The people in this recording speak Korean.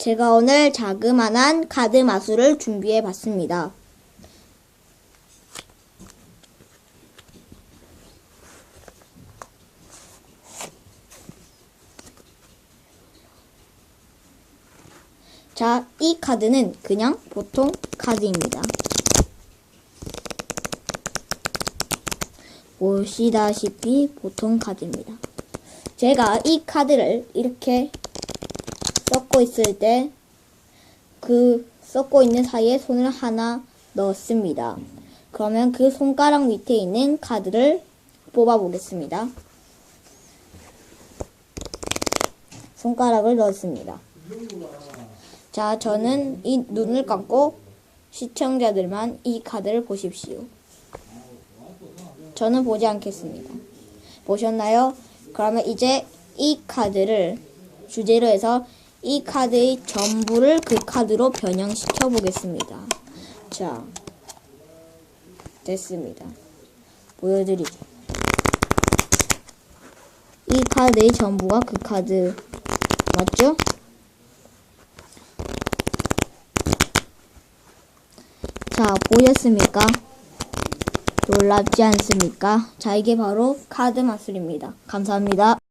제가 오늘 자그마한 카드 마술을 준비해 봤습니다. 자, 이 카드는 그냥 보통 카드입니다. 보시다시피 보통 카드입니다. 제가 이 카드를 이렇게 썩고 있을 때그 썩고 있는 사이에 손을 하나 넣었습니다. 그러면 그 손가락 밑에 있는 카드를 뽑아 보겠습니다. 손가락을 넣었습니다. 자, 저는 이 눈을 감고 시청자들만 이 카드를 보십시오. 저는 보지 않겠습니다. 보셨나요? 그러면 이제 이 카드를 주제로 해서 이 카드의 전부를 그 카드로 변형시켜 보겠습니다. 자, 됐습니다. 보여드리죠. 이 카드의 전부가 그 카드 맞죠? 자, 보셨습니까? 놀랍지 않습니까? 자, 이게 바로 카드 마술입니다. 감사합니다.